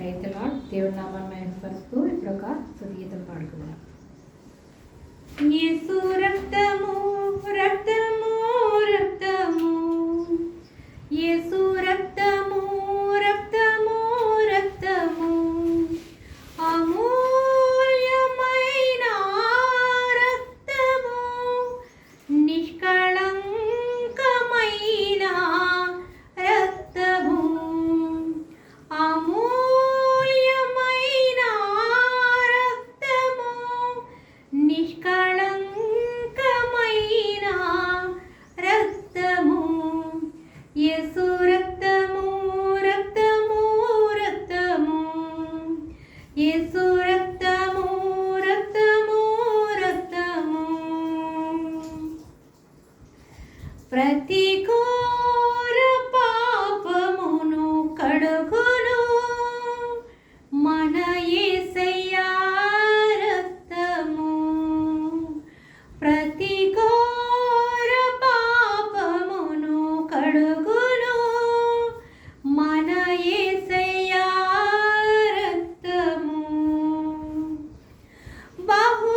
రైతులా దేవుడి నామాన్ని మహిమపరుస్తూ ఇప్పుడు ఒక సుగీతం పాడుకుందాం. ప్రతి ఘోర పాపమును కడుగును. మన యేసయ్యా రక్తము. ప్రతి ఘోర పాపమును కడుగును. మన యేసయ్యా రక్తము. బహు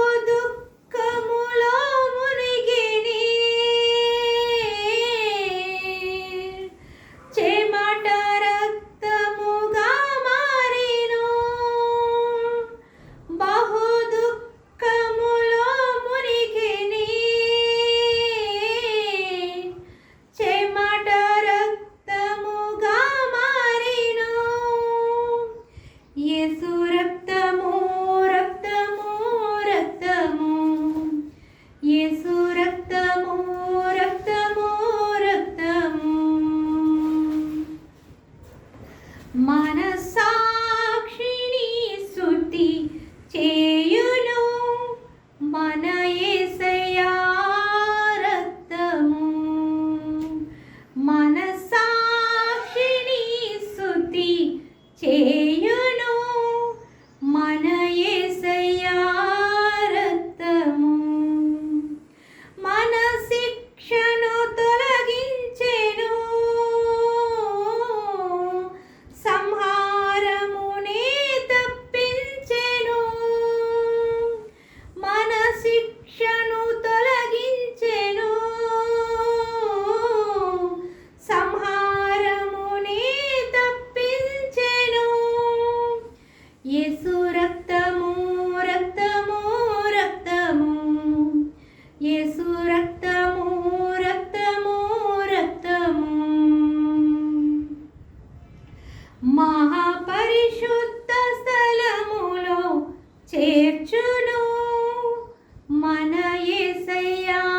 యేసు రక్తము రక్తము రక్తము. యేసు రక్తము రక్తము రక్తము. మన సాక్షిని శుద్ధి చేయును. మన యేసయ్యా రక్తము. మన సాక్షిని శుద్ధి చేయును మహాపరిశుద్ధ స్థలములో చేర్చును. మన ఏసయ్యా